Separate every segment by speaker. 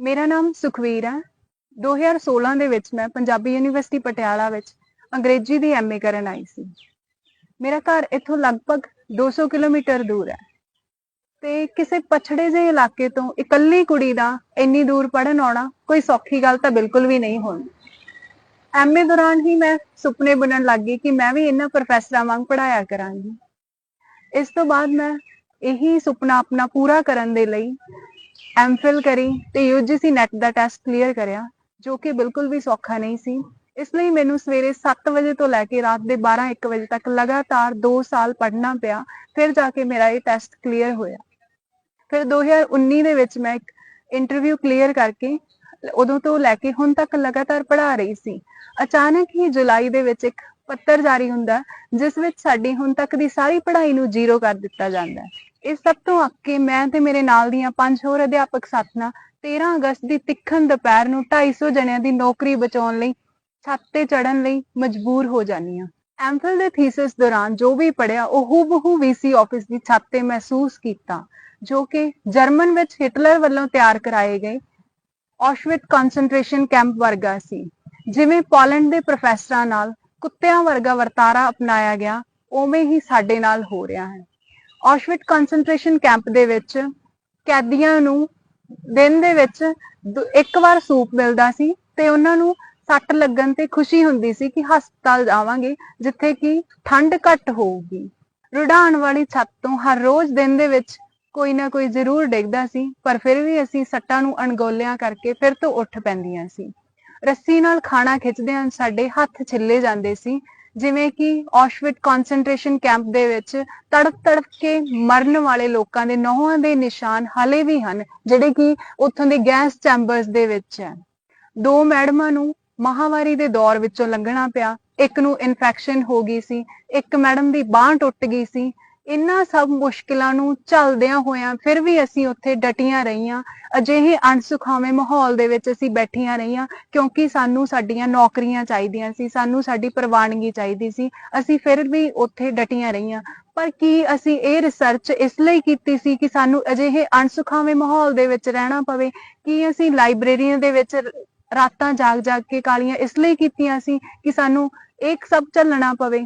Speaker 1: ਮੇਰਾ ਨਾਮ ਸੁਖਵੀਰ ਹੈ। 2016 ਦੇ ਵਿੱਚ ਮੈਂ ਪੰਜਾਬੀ ਯੂਨੀਵਰਸਿਟੀ ਪਟਿਆਲਾ ਵਿੱਚ ਅੰਗਰੇਜ਼ੀ ਦੀ ਐਮਏ ਕਰਨ ਆਈ ਸੀ। ਮੇਰਾ ਘਰ ਇੱਥੋਂ ਲਗਭਗ 200 ਕਿਲੋਮੀਟਰ ਦੂਰ ਹੈ। ਤੇ ਕਿਸੇ ਪਛੜੇ ਜਿਹੇ ਇਲਾਕੇ ਤੋਂ ਇਕੱਲੀ ਕੁੜੀ ਦਾ ਇੰਨੀ ਦੂਰ ਪੜਨ ਆਉਣਾ ਕੋਈ ਸੌਖੀ ਗੱਲ ਤਾਂ ਬਿਲਕੁਲ ਵੀ ਨਹੀਂ ਹੋਣੀ। ਐਮਏ ਦੌਰਾਨ ਹੀ ਮੈਂ ਸੁਪਨੇ ਬੁਣਨ ਲੱਗ ਗਈ ਕਿ ਮੈਂ ਵੀ ਇਹਨਾਂ ਪ੍ਰੋਫੈਸਰਾਂ ਵਾਂਗ ਪੜਾਇਆ ਕਰਾਂਗੀ। ਇਸ ਤੋਂ ਬਾਅਦ ਮੈਂ ਇਹੀ ਸੁਪਨਾ ਆਪਣਾ ਪੂਰਾ ਕਰਨ ਦੇ ਲਈ ਐਮਫਿਲ ਕਰੀ ਤੇ ਯੂਜੀਸੀ ਨੈਟ ਦਾ ਟੈਸਟ ਕਲੀਅਰ ਕਰਿਆ, ਜੋ ਕਿ ਬਿਲਕੁਲ ਵੀ ਸੌਖਾ ਨਹੀਂ ਸੀ। ਇਸ ਲਈ ਮੈਨੂੰ ਸਵੇਰੇ 7 ਵਜੇ ਤੋਂ ਲੈ ਕੇ ਰਾਤ ਦੇ 12-1 ਵਜੇ ਤੱਕ ਲਗਾਤਾਰ 2 ਸਾਲ ਪੜ੍ਹਨਾ ਪਿਆ, ਫਿਰ ਜਾ ਕੇ ਮੇਰਾ ਇਹ ਟੈਸਟ ਕਲੀਅਰ ਹੋਇਆ। ਫਿਰ 2019 ਦੇ ਵਿੱਚ ਮੈਂ ਇੱਕ ਇੰਟਰਵਿਊ ਕਲੀਅਰ ਕਰਕੇ ਉਦੋਂ ਤੋਂ ਲੈ ਕੇ ਹੁਣ ਤੱਕ ਲਗਾਤਾਰ ਪੜ੍ਹਾ ਰਹੀ ਸੀ। ਅਚਾਨਕ ਹੀ ਜੁਲਾਈ ਦੇ ਵਿੱਚ ਇੱਕ ਪੱਤਰ ਜਾਰੀ ਹੁੰਦਾ ਜਿਸ ਵਿੱਚ ਸਾਡੀ ਹੁਣ ਤੱਕ ਦੀ ਸਾਰੀ ਪੜ੍ਹਾਈ ਨੂੰ ਜ਼ੀਰੋ ਕਰ ਦਿੱਤਾ ਜਾਂਦਾ ਹੈ। ਇਸ ਸਭ ਤੋਂ ਅੱਕ ਮੈਂ ਤੇ ਮੇਰੇ ਨਾਲ ਦੀਆਂ ਪੰਜ ਹੋਰ ਅਧਿਆਪਕ ਸਾਥੀਆਂ 13 ਅਗਸਤ ਦੀ ਤਿੱਖਣ ਦੁਪਹਿਰ ਨੂੰ 250 ਜਣਿਆਂ ਦੀ ਨੌਕਰੀ ਬਚਾਉਣ ਲਈ ਛੱਤ ਤੇ ਚੜਨ ਲਈ ਮਜਬੂਰ ਹੋ ਜਾਂਦੀਆਂ ਐਮਫਿਲ ਦੇ ਥੀਸਿਸ ਦੌਰਾਨ ਜੋ ਵੀ ਪੜਿਆ ਉਹ ਹੂਬਹੂ ਵੀਸੀ ਆਫਿਸ ਦੀ ਛੱਤ ਤੇ ਮਹਿਸੂਸ ਕੀਤਾ, ਜੋ ਕਿ ਜਰਮਨ ਵਿੱਚ ਹਿਟਲਰ ਵੱਲੋਂ ਤਿਆਰ ਕਰਾਏ ਗਏ ਔਸ਼ਵਿਟ ਕਨਸੈਂਟਰੇਸ਼ਨ ਕੈਂਪ ਵਰਗਾ ਸੀ, ਜਿਵੇਂ ਪੋਲੈਂਡ ਦੇ ਪ੍ਰੋਫੈਸਰਾਂ ਨਾਲ ਕੁੱਤਿਆਂ ਵਰਗਾ ਵਰਤਾਰਾ ਅਪਣਾਇਆ ਗਿਆ, ਉਵੇਂ ਹੀ ਸਾਡੇ ਨਾਲ ਹੋ ਰਿਹਾ ਹੈ। ਔਸ਼ਵਿਟ ਕਨਸੈਂਟਰੇਸ਼ਨ ਕੈਂਪ ਦੇ ਵਿੱਚ ਕੈਦੀਆਂ ਨੂੰ ਦਿਨ ਦੇ ਵਿੱਚ ਇੱਕ ਵਾਰ ਸੂਪ ਮਿਲਦਾ ਸੀ ਤੇ ਉਹਨਾਂ ਨੂੰ ਸੱਟ ਲੱਗਣ ਤੇ ਖੁਸ਼ੀ ਹੁੰਦੀ ਸੀ ਕਿ ਹਸਪਤਾਲ ਜਾਵਾਂਗੇ, ਜਿੱਥੇ ਕਿ ਠੰਡ ਘੱਟ ਹੋਊਗੀ। ਰੁੜਾਣ ਵਾਲੀ ਛੱਤ ਤੋਂ ਹਰ ਰੋਜ਼ ਦਿਨ ਦੇ ਵਿੱਚ ਕੋਈ ਨਾ ਕੋਈ ਜ਼ਰੂਰ ਡਿੱਗਦਾ ਸੀ, ਪਰ ਫਿਰ ਵੀ ਅਸੀਂ ਸੱਟਾਂ ਨੂੰ ਅਣਗੋਲਿਆਂ ਕਰਕੇ ਫਿਰ ਤੋਂ ਉੱਠ ਪੈਂਦੀਆਂ ਸੀ। ਰੱਸੀ ਨਾਲ ਖਾਣਾ ਖਿੱਚਦਿਆਂ ਸਾਡੇ ਹੱਥ ਛਿੱਲੇ ਜਾਂਦੇ ਸੀ। ਜਿਵੇਂ ਕਿ ਔਸ਼ਵਿਟ ਕਨਸੈਂਟਰੇਸ਼ਨ ਕੈਂਪ ਦੇ ਵਿੱਚ ਤੜਪ ਤੜਪ ਕੇ ਮਰਨ ਵਾਲੇ ਲੋਕਾਂ ਦੇ ਨਹੁੰਆਂ ਦੇ ਨਿਸ਼ਾਨ ਹਲੇ ਵੀ ਹਨ, ਜਿਹੜੇ ਕਿ ਉੱਥੋਂ ਦੇ ਗੈਸ ਚੈਂਬਰਸ ਦੇ ਵਿੱਚ ਹੈ। ਦੋ ਮੈਡਮਾਂ ਨੂੰ ਮਹਾਵਾਰੀ ਦੇ ਦੌਰ ਵਿੱਚੋਂ ਲੰਘਣਾ ਪਿਆ। ਇੱਕ ਨੂੰ ਇਨਫੈਕਸ਼ਨ ਹੋ ਗਈ ਸੀ, ਇੱਕ ਮੈਡਮ ਦੀ ਬਾਹ ਟੁੱਟ ਗਈ ਸੀ। ਇਹਨਾਂ ਸਭ ਮੁਸ਼ਕਿਲਾਂ ਨੂੰ ਝੱਲਦਿਆਂ ਹੋਇਆਂ ਫਿਰ ਵੀ ਅਸੀਂ ਉੱਥੇ ਡਟੀਆਂ ਰਹੀਆਂ। ਅਜਿਹੇ ਅਣਸੁਖਾਵੇਂ ਮਾਹੌਲ ਦੇ ਵਿੱਚ ਅਸੀਂ ਬੈਠੀਆਂ ਰਹੀਆਂ ਕਿਉਂਕਿ ਸਾਨੂੰ ਸਾਡੀਆਂ ਨੌਕਰੀਆਂ ਚਾਹੀਦੀਆਂ ਸੀ, ਸਾਨੂੰ ਸਾਡੀ ਪ੍ਰਵਾਨਗੀ ਚਾਹੀਦੀ ਸੀ। ਅਸੀਂ ਫਿਰ ਵੀ ਉੱਥੇ ਡਟੀਆਂ ਰਹੀਆਂ। ਪਰ ਕੀ ਅਸੀਂ ਇਹ ਰਿਸਰਚ ਇਸ ਲਈ ਕੀਤੀ ਸੀ ਕਿ ਸਾਨੂੰ ਅਜਿਹੇ ਅਣਸੁਖਾਵੇਂ ਮਾਹੌਲ ਦੇ ਵਿੱਚ ਰਹਿਣਾ ਪਵੇ? ਕੀ ਅਸੀਂ ਲਾਇਬ੍ਰੇਰੀਆਂ ਦੇ ਵਿੱਚ ਰਾਤਾਂ ਜਾਗ ਜਾਗ ਕੇ ਕਾਲੀਆਂ ਇਸ ਲਈ ਕੀਤੀਆਂ ਸੀ ਕਿ ਸਾਨੂੰ ਇੱਕ ਸਭ ਚੱਲਣਾ ਪਵੇ?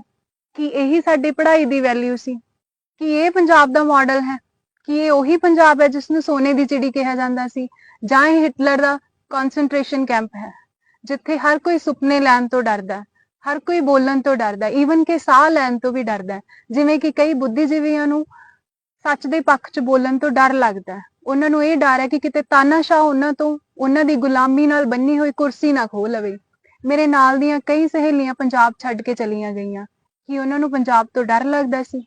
Speaker 1: ਕਿ ਇਹੀ ਸਾਡੀ ਪੜ੍ਹਾਈ ਦੀ ਵੈਲਿਊ ਸੀ? ਕਿ ਇਹ ਪੰਜਾਬ ਦਾ ਮਾਡਲ ਹੈ, ਕਿ ਇਹ ਉਹੀ ਪੰਜਾਬ ਹੈ ਜਿਸ ਨੂੰ ਸੋਨੇ ਦੀ ਚਿੜੀ ਕਿਹਾ ਜਾਂਦਾ ਸੀ, ਜਾਂ ਇਹ ਹਿਟਲਰ ਦਾ ਕਨਸੈਂਟਰੇਸ਼ਨ ਕੈਂਪ ਹੈ, ਜਿੱਥੇ ਹਰ ਕੋਈ ਸੁਪਨੇ ਲੈਣ ਤੋਂ ਡਰਦਾ ਹਰ ਕੋਈ ਬੋਲਣ ਤੋਂ ਡਰਦਾ ਈਵਨ ਕਿ ਸਾਹ ਲੈਣ ਤੋਂ ਵੀ ਡਰਦਾ ਜਿਵੇਂ ਕਿ ਕਈ ਬੁੱਧੀਜੀਵੀਆਂ ਨੂੰ ਸੱਚ ਦੇ ਪੱਖ 'ਚ ਬੋਲਣ ਤੋਂ ਡਰ ਲੱਗਦਾ ਉਹਨਾਂ ਨੂੰ ਇਹ ਡਰ ਹੈ ਕਿ ਕਿਤੇ ਤਾਨਾਸ਼ਾਹ ਉਹਨਾਂ ਤੋਂ ਉਹਨਾਂ ਦੀ ਗੁਲਾਮੀ ਨਾਲ ਬੰਨੀ ਹੋਈ ਕੁਰਸੀ ਨਾ ਖੋਹ ਲਵੇ। ਮੇਰੇ ਨਾਲ ਦੀਆਂ ਕਈ ਸਹੇਲੀਆਂ ਪੰਜਾਬ ਛੱਡ ਕੇ ਚਲੀਆਂ ਗਈਆਂ, ਕਿ ਉਹਨਾਂ ਨੂੰ ਪੰਜਾਬ ਤੋਂ ਡਰ ਲੱਗਦਾ ਸੀ?